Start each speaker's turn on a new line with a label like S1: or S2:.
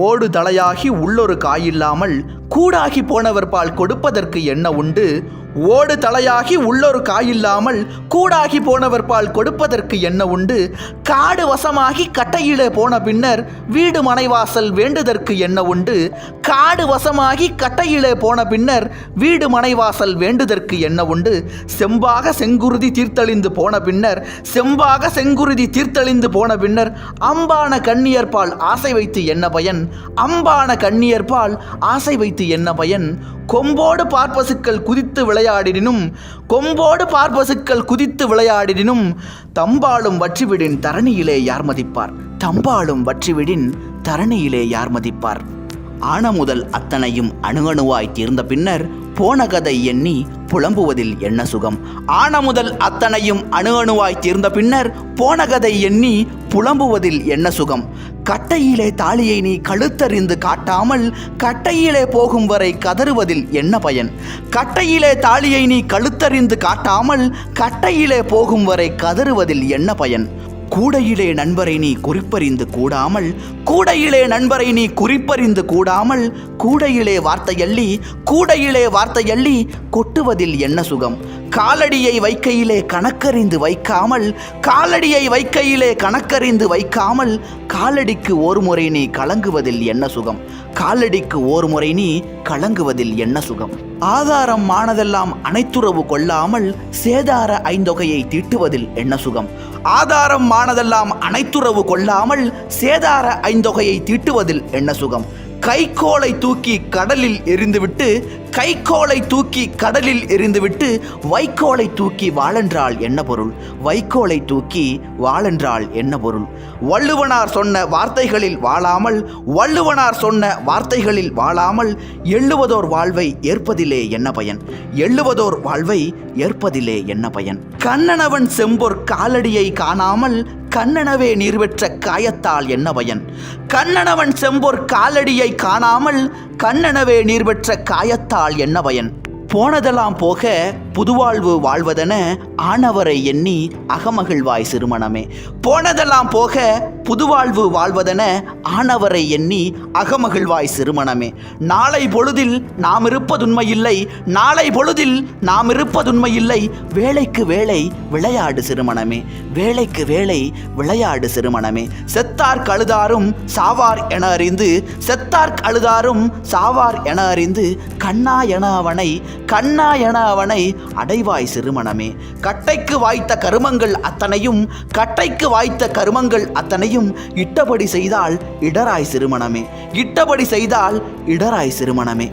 S1: ஓடு தலையாகி உள்ளொரு காயில்லாமல் கூடாகி போனவர் பால் கொடுப்பதற்கு என்ன உண்டு? ஓடு தலையாகி உள்ளொரு காயில்லாமல் கூடாகி போனவர் பால் கொடுப்பதற்கு என்ன உண்டு? காடு வசமாகி கட்டையிலே போன பின்னர் வீடு மனைவாசல் வேண்டுதற்கு என்ன உண்டு? காடு வசமாகி கட்டையிலே போன பின்னர் வீடு மனைவாசல் வேண்டுதற்கு என்ன உண்டு? செம்பாக செங்குருதி தீர்த்தளிந்து போன பின்னர் செம்பாக செங்குருதி தீர்த்தளிந்து போன பின்னர் அம்பான கண்ணியர்பால் ஆசை வைத்து என்ன பயன்? அம்பான கண்ணியர்பால் ஆசை வைத்து என்ன பயன்? கொம்போடு பார்ப்பசுக்கள் குதித்து விளையாடினும் கொம்போடு பார்ப்பசுக்கள் குதித்து விளையாடினும் தம்பாலும் வற்றிவிடின் தரணியிலே யார் மதிப்பார்? தம்பாலும் வற்றிவிடின் தரணியிலே யார் மதிப்பார்? ஆன முதல் அத்தனையும் அணுகணுவாய் தீர்ந்த பின்னர் போன கதை எண்ணி புலம்புவதில் என்ன சுகம்? ஆன முதல் அத்தனையும் அணுகணுவாய் தீர்ந்த பின்னர் போன கதை எண்ணி புலம்புவதில் என்ன சுகம்? கட்டையிலே தாலியை நீ கழுத்தறிந்து காட்டாமல் கட்டையிலே போகும் வரை கதறுவதில் என்ன பயன்? கட்டையிலே தாலியை நீ கழுத்தறிந்து காட்டாமல் கட்டையிலே போகும் வரை கதறுவதில் என்ன பயன்? கூடையிலே நண்பரை நீ குறிப்பறிந்து கூடாமல் கூடையிலே நண்பரை நீ குறிப்பறிந்து கூடாமல் கூடையிலே வார்த்தையள்ளி கூடையிலே வார்த்தையள்ளி கொட்டுவதில் என்ன சுகம்? காலடியை வைக்கையிலே கணக்கறிந்து வைக்காமல் காலடியை வைக்கையிலே கணக்கறிந்து வைக்காமல் காலடிக்கு ஒரு முறை நீ கலங்குவதில் என்ன சுகம்? காலடிக்கு ஒரு முறை நீ கலங்குவதில் என்ன சுகம்? ஆதாரம் ஆனதெல்லாம் அனைத்துறவு கொள்ளாமல் சேதார ஐந்தொகையை தீட்டுவதில் என்ன சுகம்? ஆதாரம் ஆனதெல்லாம் அனைத்துறவு கொள்ளாமல் சேதார ஐந்தொகையை தீட்டுவதில் என்ன சுகம்? கைக்கோலை தூக்கி கடலில் எரிந்துவிட்டு கைக்கோலை தூக்கி கடலில் எரிந்துவிட்டு வைக்கோலை தூக்கி வாழென்றால் என்ன பொருள்? வைக்கோலை தூக்கி வாழென்றால் என்ன பொருள்? வள்ளுவனார் சொன்ன வார்த்தைகளில் வாழாமல் வள்ளுவனார் சொன்ன வார்த்தைகளில் வாழாமல் எள்ளுவதோர் வாழ்வை ஏற்பதிலே என்ன பயன்? எள்ளுவதோர் வாழ்வை ஏற்பதிலே என்ன பயன்? கண்ணனவன் செம்பொர் காலடியை காணாமல் கண்ணனவே நீர்வெற்ற காயத்தால் என்ன பயன் கண்ணனவன் செம்பொர் காலடியை காணாமல் கண்ணனவே நீர்வெற்ற காயத்தால் என்ன பயன் போனதெல்லாம் போக புதுவாழ்வு வாழ்வதென ஆனவரை எண்ணி அகமகிழ்வாய் சிறுமணமே. போனதெல்லாம் போக புதுவாழ்வு வாழ்வதென ஆனவரை எண்ணி அகமகிழ்வாய் சிறுமணமே. நாளை பொழுதில் நாம் இருப்பதுண்மையில்லை நாளை பொழுதில் நாம் இருப்பதுண்மையில்லை வேலைக்கு வேலை விளையாடு சிறுமணமே வேலைக்கு வேலை விளையாடு சிறுமணமே. செத்தார் கழுதாரும் சாவார் என அறிந்து செத்தார் அழுதாரும் சாவார் என அறிந்து கண்ணா என அவனை கண்ணா என அவனை அடைவாய் சிறுமணமே. கட்டைக்கு வாய்த்த கருமங்கள் அத்தனையும் கட்டைக்கு வாய்த்த கருமங்கள் அத்தனையும் இட்டபடி செய்தால் இடராய் சிறுமணமே. இட்டபடி செய்தால் இடராய் சிறுமணமே.